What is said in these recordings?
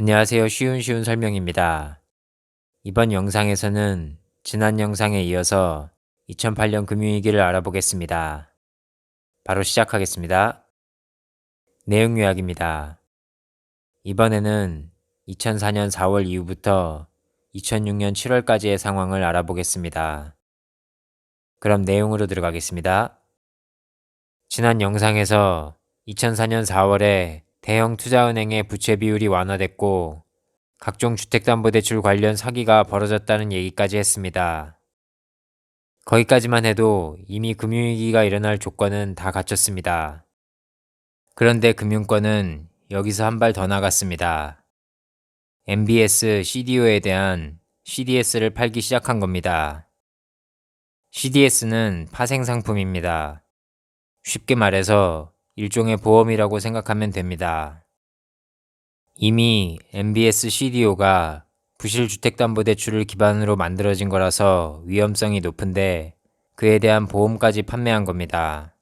안녕하세요. 쉬운 쉬운 설명입니다. 이번 영상에서는 지난 영상에 이어서 2008년 금융위기를 알아보겠습니다. 바로 시작하겠습니다. 내용 요약입니다. 이번에는 2004년 4월 이후부터 2006년 7월까지의 상황을 알아보겠습니다. 그럼 내용으로 들어가겠습니다. 지난 영상에서 2004년 4월에 대형 투자은행의 부채 비율이 완화됐고 각종 주택담보대출 관련 사기가 벌어졌다는 얘기까지 했습니다. 거기까지만 해도 이미 금융위기가 일어날 조건은 다 갖췄습니다. 그런데 금융권은 여기서 한 발 더 나갔습니다. MBS CDO에 대한 CDS를 팔기 시작한 겁니다. CDS는 파생 상품입니다. 쉽게 말해서 일종의 보험이라고 생각하면 됩니다. 이미 MBS CDO가 부실주택담보대출을 기반으로 만들어진 거라서 위험성이 높은데 그에 대한 보험까지 판매한 겁니다.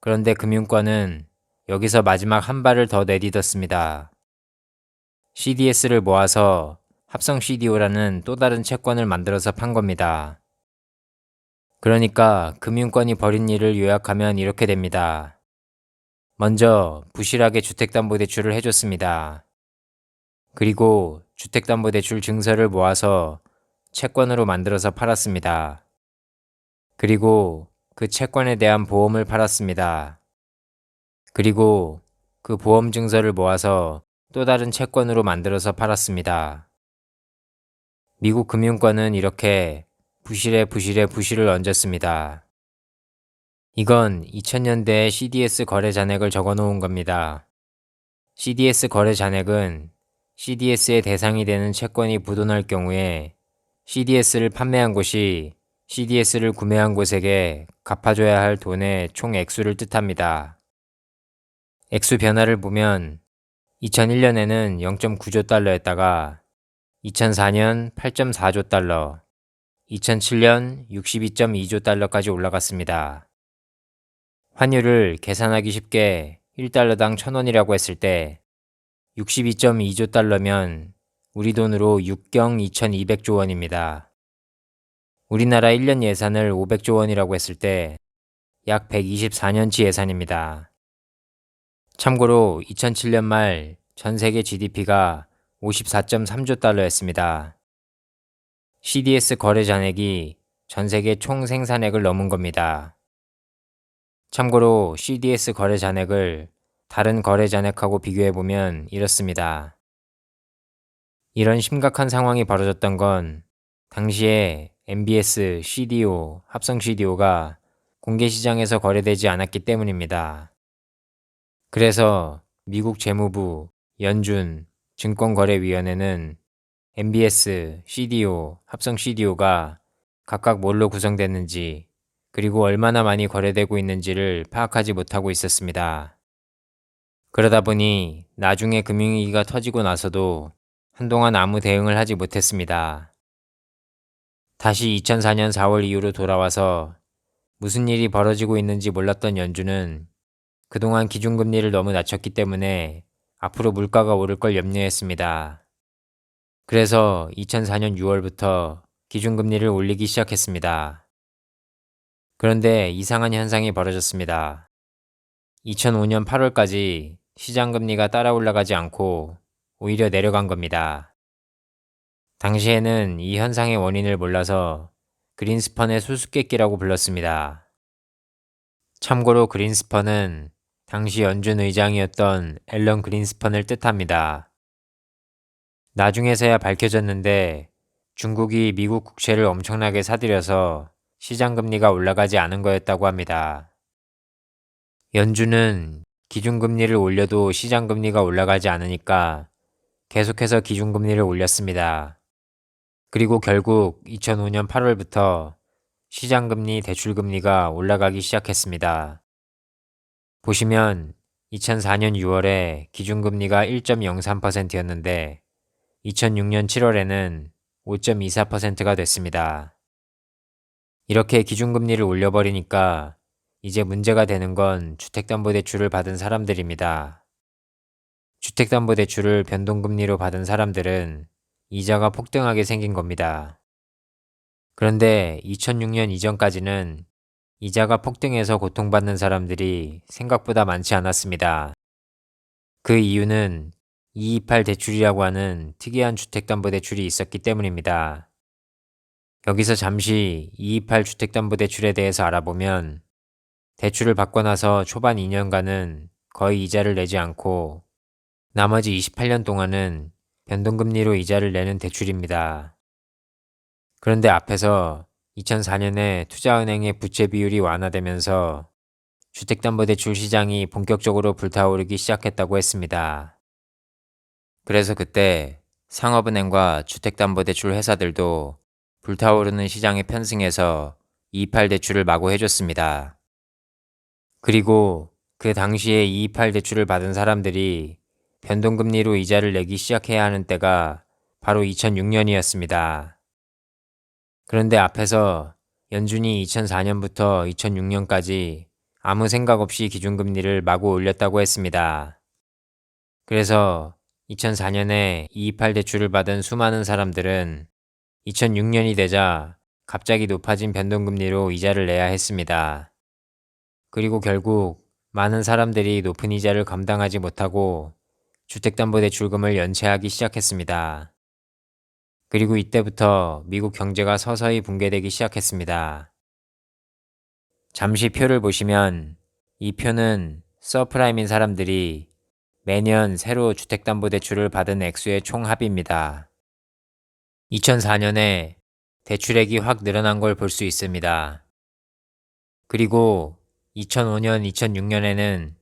그런데 금융권은 여기서 마지막 한 발을 더 내딛었습니다. CDS를 모아서 합성 CDO라는 또 다른 채권을 만들어서 판 겁니다. 그러니까 금융권이 벌인 일을 요약하면 이렇게 됩니다. 먼저 부실하게 주택담보대출을 해줬습니다. 그리고 주택담보대출 증서를 모아서 채권으로 만들어서 팔았습니다. 그리고 그 채권에 대한 보험을 팔았습니다. 그리고 그 보험 증서를 모아서 또 다른 채권으로 만들어서 팔았습니다. 미국 금융권은 이렇게 부실에 부실에 부실을 얹었습니다. 이건 2000년대에 CDS 거래 잔액을 적어 놓은 겁니다. CDS 거래 잔액은 CDS의 대상이 되는 채권이 부도날 경우에 CDS를 판매한 곳이 CDS를 구매한 곳에게 갚아줘야 할 돈의 총 액수를 뜻합니다. 액수 변화를 보면 2001년에는 0.9조 달러였다가 2004년 8.4조 달러, 2007년 62.2조 달러까지 올라갔습니다. 환율을 계산하기 쉽게 1달러당 1000원이라고 했을 때 62.2조 달러면 우리 돈으로 6경 2200조 원입니다. 우리나라 1년 예산을 500조 원이라고 했을 때 약 124년치 예산입니다. 참고로 2007년 말 전 세계 GDP가 54.3조 달러였습니다. CDS 거래 잔액이 전 세계 총 생산액을 넘은 겁니다. 참고로 CDS 거래 잔액을 다른 거래 잔액하고 비교해 보면 이렇습니다. 이런 심각한 상황이 벌어졌던 건 당시에 MBS, CDO, 합성 CDO가 공개 시장에서 거래되지 않았기 때문입니다. 그래서 미국 재무부, 연준, 증권거래위원회는 MBS, CDO, 합성 CDO가 각각 뭘로 구성됐는지 그리고 얼마나 많이 거래되고 있는지를 파악하지 못하고 있었습니다. 그러다 보니 나중에 금융위기가 터지고 나서도 한동안 아무 대응을 하지 못했습니다. 다시 2004년 4월 이후로 돌아와서 무슨 일이 벌어지고 있는지 몰랐던 연준은 그동안 기준금리를 너무 낮췄기 때문에 앞으로 물가가 오를 걸 염려했습니다. 그래서 2004년 6월부터 기준금리를 올리기 시작했습니다. 그런데 이상한 현상이 벌어졌습니다. 2005년 8월까지 시장금리가 따라 올라가지 않고 오히려 내려간 겁니다. 당시에는 이 현상의 원인을 몰라서 그린스펀의 수수께끼라고 불렀습니다. 참고로 그린스펀은 당시 연준 의장이었던 앨런 그린스펀을 뜻합니다. 나중에서야 밝혀졌는데 중국이 미국 국채를 엄청나게 사들여서 시장 금리가 올라가지 않은 거였다고 합니다. 연준은 기준금리를 올려도 시장금리가 올라가지 않으니까 계속해서 기준금리를 올렸습니다. 그리고 결국 2005년 8월부터 시장금리, 대출금리가 올라가기 시작했습니다. 보시면 2004년 6월에 기준금리가 1.03%였는데 2006년 7월에는 5.24%가 됐습니다. 이렇게 기준금리를 올려버리니까 이제 문제가 되는 건 주택담보대출을 받은 사람들입니다. 주택담보대출을 변동금리로 받은 사람들은 이자가 폭등하게 생긴 겁니다. 그런데 2006년 이전까지는 이자가 폭등해서 고통받는 사람들이 생각보다 많지 않았습니다. 그 이유는 228 대출이라고 하는 특이한 주택담보대출이 있었기 때문입니다. 여기서 잠시 228 주택담보대출에 대해서 알아보면 대출을 받고 나서 초반 2년간은 거의 이자를 내지 않고 나머지 28년 동안은 변동금리로 이자를 내는 대출입니다. 그런데 앞에서 2004년에 투자은행의 부채 비율이 완화되면서 주택담보대출 시장이 본격적으로 불타오르기 시작했다고 했습니다. 그래서 그때 상업은행과 주택담보대출 회사들도 불타오르는 시장에 편승해서 228 대출을 마구 해줬습니다. 그리고 그 당시에 228 대출을 받은 사람들이 변동금리로 이자를 내기 시작해야 하는 때가 바로 2006년이었습니다. 그런데 앞에서 연준이 2004년부터 2006년까지 아무 생각 없이 기준금리를 마구 올렸다고 했습니다. 그래서 2004년에 228 대출을 받은 수많은 사람들은 2006년이 되자 갑자기 높아진 변동금리로 이자를 내야 했습니다. 그리고 결국 많은 사람들이 높은 이자를 감당하지 못하고 주택담보대출금을 연체하기 시작했습니다. 그리고 이때부터 미국 경제가 서서히 붕괴되기 시작했습니다. 잠시 표를 보시면 이 표는 서프라임인 사람들이 매년 새로 주택담보대출을 받은 액수의 총합입니다. 2004년에 대출액이 확 늘어난 걸 볼 수 있습니다. 그리고 2005년, 2006년에는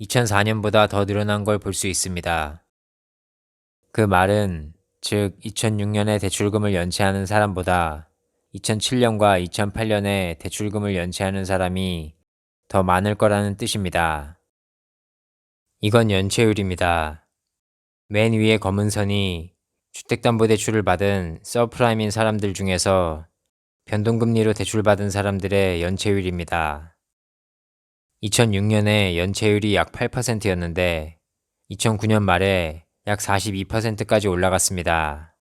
2004년보다 더 늘어난 걸 볼 수 있습니다. 그 말은 즉 2006년에 대출금을 연체하는 사람보다 2007년과 2008년에 대출금을 연체하는 사람이 더 많을 거라는 뜻입니다. 이건 연체율입니다. 맨 위에 검은 선이 주택담보대출을 받은 서프라임인 사람들 중에서 변동금리로 대출받은 사람들의 연체율입니다. 2006년에 연체율이 약 8%였는데 2009년 말에 약 42%까지 올라갔습니다.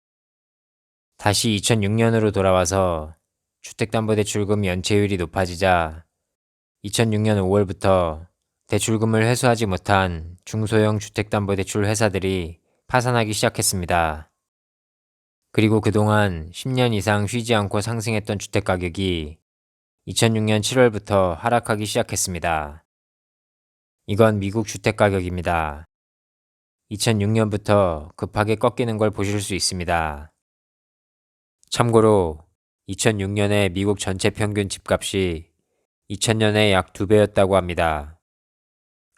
다시 2006년으로 돌아와서 주택담보대출금 연체율이 높아지자 2006년 5월부터 대출금을 회수하지 못한 중소형 주택담보대출 회사들이 파산하기 시작했습니다. 그리고 그동안 10년 이상 쉬지 않고 상승했던 주택가격이 2006년 7월부터 하락하기 시작했습니다. 이건 미국 주택가격입니다. 2006년부터 급하게 꺾이는 걸 보실 수 있습니다. 참고로 2006년에 미국 전체 평균 집값이 2000년에 약 2배였다고 합니다.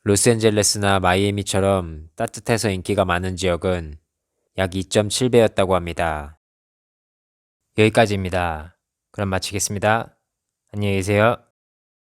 로스앤젤레스나 마이애미처럼 따뜻해서 인기가 많은 지역은 약 2.7배였다고 합니다. 여기까지입니다. 그럼 마치겠습니다. 안녕히 계세요.